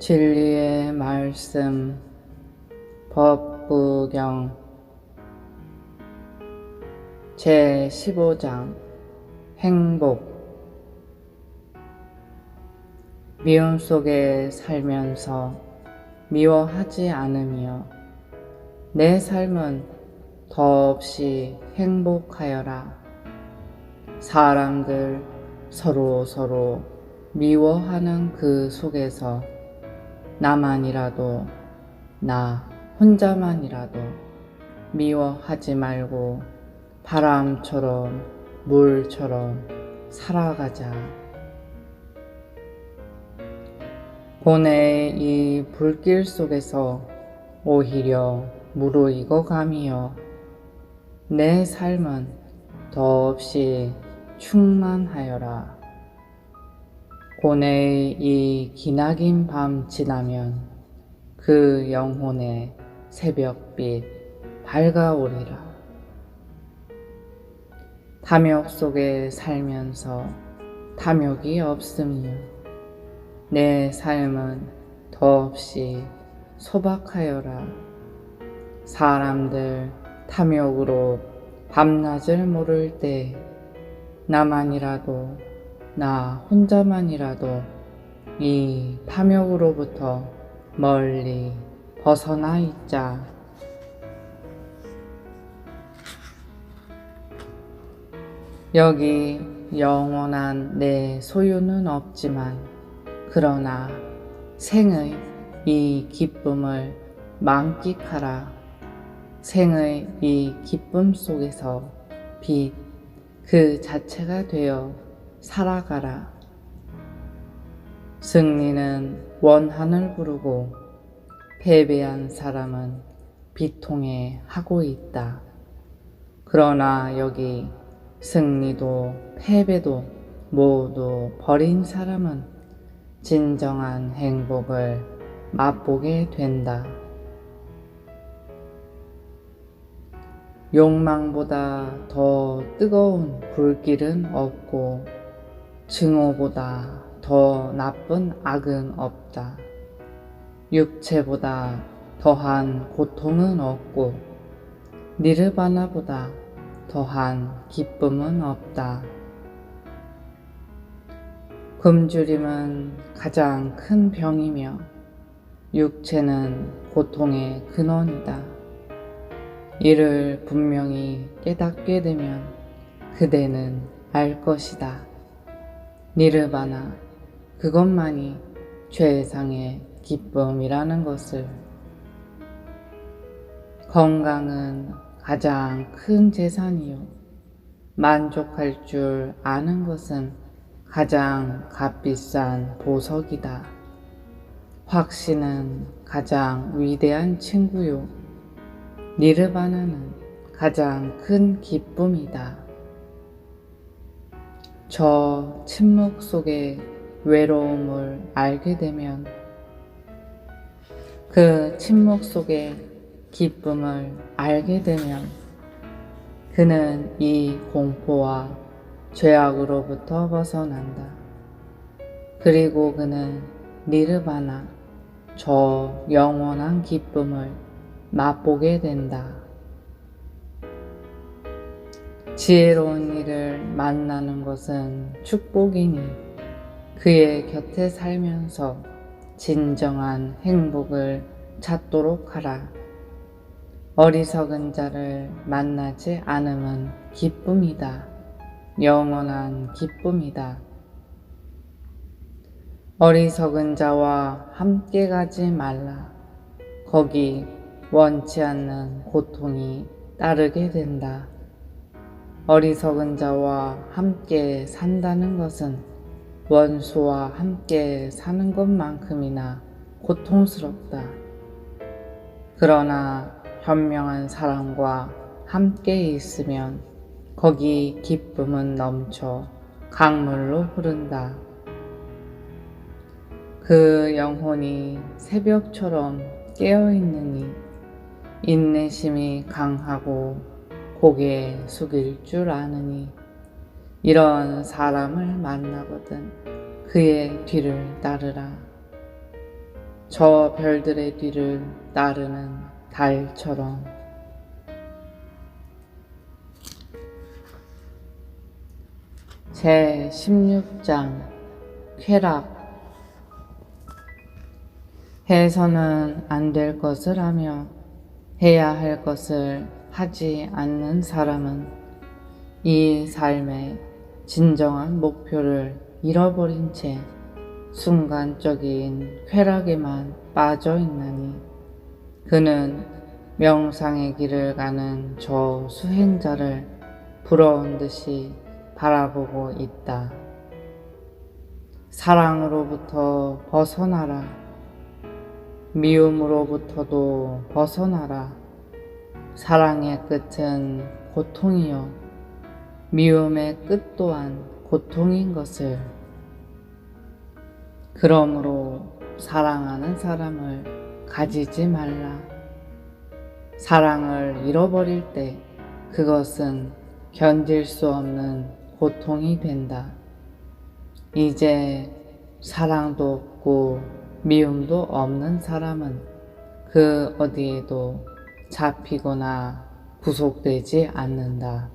진리의 말씀 법부경 제 15장 행복 미움 속에 살면서 미워하지 않으며 내 삶은 더없이 행복하여라. 사람들 서로 서로 미워하는 그 속에서 나만이라도 나 혼자만이라도 미워하지 말고 바람처럼 물처럼 살아가자. 고뇌의 이 불길 속에서 오히려 무르익어가며 내 삶은 더없이 충만하여라. 고뇌의 이 기나긴 밤 지나면 그 영혼의 새벽빛 밝아오리라. 탐욕 속에 살면서 탐욕이 없으며 내 삶은 더없이 소박하여라. 사람들 탐욕으로 밤낮을 모를 때 나만이라도 나 혼자만이라도 이 탐욕으로부터 멀리 벗어나 있자. 여기 영원한 내 소유는 없지만 그러나 생의 이 기쁨을 만끽하라. 생의 이 기쁨 속에서 빛 그 자체가 되어 살아가라. 승리는 원한을 부르고 패배한 사람은 비통해 하고 있다. 그러나 여기 승리도 패배도 모두 버린 사람은 진정한 행복을 맛보게 된다. 욕망보다 더 뜨거운 불길은 없고 증오보다 더 나쁜 악은 없다. 육체보다 더한 고통은 없고 니르바나보다 더한 기쁨은 없다. 굶주림은 가장 큰 병이며 육체는 고통의 근원이다. 이를 분명히 깨닫게 되면 그대는 알 것이다. 니르바나, 그것만이 최상의 기쁨이라는 것을. 건강은 가장 큰 재산이요. 만족할 줄 아는 것은 가장 값비싼 보석이다. 확신은 가장 위대한 친구요. 니르바나는 가장 큰 기쁨이다. 저 침묵 속의 외로움을 알게 되면 그 침묵 속의 기쁨을 알게 되면 그는 이 공포와 죄악으로부터 벗어난다. 그리고 그는 니르바나, 저 영원한 기쁨을 맛보게 된다. 지혜로운 이를 만나는 것은 축복이니 그의 곁에 살면서 진정한 행복을 찾도록 하라. 어리석은 자를 만나지 않음은 기쁨이다. 영원한 기쁨이다. 어리석은 자와 함께 가지 말라. 거기 원치 않는 고통이 따르게 된다. 어리석은 자와 함께 산다는 것은 원수와 함께 사는 것만큼이나 고통스럽다. 그러나 현명한 사람과 함께 있으면 거기 기쁨은 넘쳐 강물로 흐른다. 그 영혼이 새벽처럼 깨어있느니 인내심이 강하고 고개 숙일 줄 아느니 이런 사람을 만나거든 그의 뒤를 따르라. 저 별들의 뒤를 따르는 달처럼 제 16장 쾌락 해서는 안 될 것을 하며 해야 할 것을 하지 않는 사람은 이 삶의 진정한 목표를 잃어버린 채 순간적인 쾌락에만 빠져 있나니 그는 명상의 길을 가는 저 수행자를 부러운 듯이 바라보고 있다. 사랑으로부터 벗어나라. 미움으로부터도 벗어나라. 사랑의 끝은 고통이요. 미움의 끝 또한 고통인 것을. 그러므로 사랑하는 사람을 가지지 말라. 사랑을 잃어버릴 때 그것은 견딜 수 없는 고통이 된다. 이제 사랑도 없고 미움도 없는 사람은 그 어디에도 잡히거나 구속되지 않는다.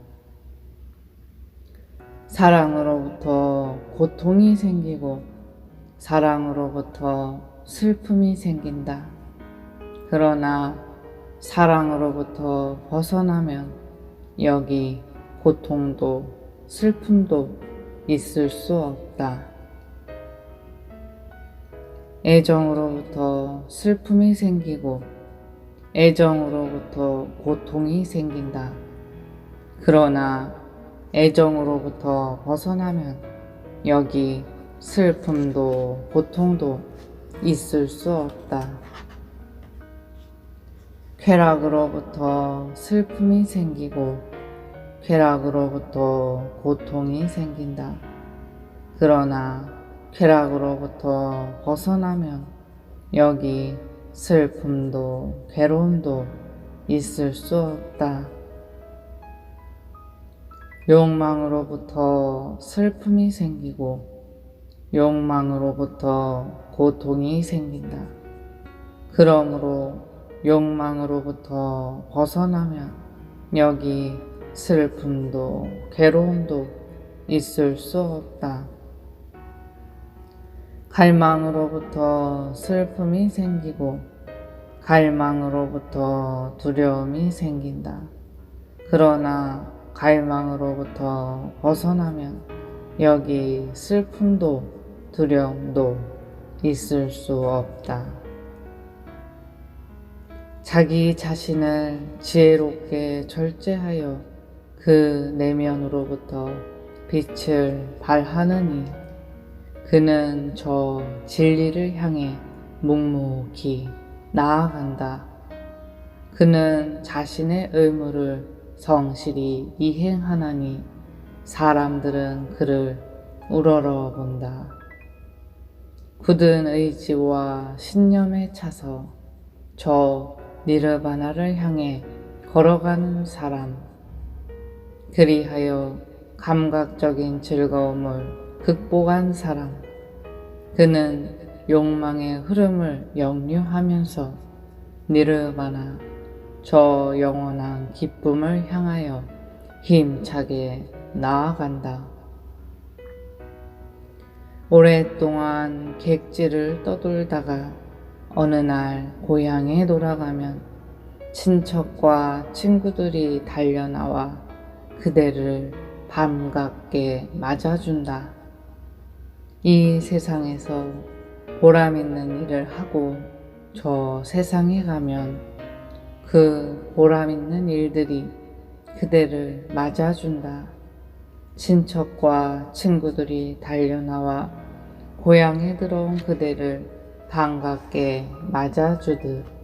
사랑으로부터 고통이 생기고 사랑으로부터 슬픔이 생긴다. 그러나 사랑으로부터 벗어나면 여기 고통도 슬픔도 있을 수 없다. 애정으로부터 슬픔이 생기고 애정으로부터 고통이 생긴다. 그러나 애정으로부터 벗어나면 여기 슬픔도 고통도 있을 수 없다. 쾌락으로부터 슬픔이 생기고 쾌락으로부터 고통이 생긴다. 그러나 쾌락으로부터 벗어나면 여기 슬픔도 괴로움도 있을 수 없다. 욕망으로부터 슬픔이 생기고 욕망으로부터 고통이 생긴다. 그러므로 욕망으로부터 벗어나면 여기 슬픔도 괴로움도 있을 수 없다. 갈망으로부터 슬픔이 생기고 갈망으로부터 두려움이 생긴다. 그러나 갈망으로부터 벗어나면 여기 슬픔도 두려움도 있을 수 없다. 자기 자신을 지혜롭게 절제하여 그 내면으로부터 빛을 발하느니 그는 저 진리를 향해 묵묵히 나아간다. 그는 자신의 의무를 성실히 이행하나니 사람들은 그를 우러러 본다. 굳은 의지와 신념에 차서 저 니르바나를 향해 걸어가는 사람. 그리하여 감각적인 즐거움을 극복한 사람. 그는 욕망의 흐름을 역류하면서 니르바나 저 영원한 기쁨을 향하여 힘차게 나아간다. 오랫동안 객지를 떠돌다가 어느 날 고향에 돌아가면 친척과 친구들이 달려나와 그대를 반갑게 맞아준다. 이 세상에서 보람 있는 일을 하고 저 세상에 가면 그 보람 있는 일들이 그대를 맞아준다. 친척과 친구들이 달려나와 고향에 들어온 그대를 반갑게 맞아주듯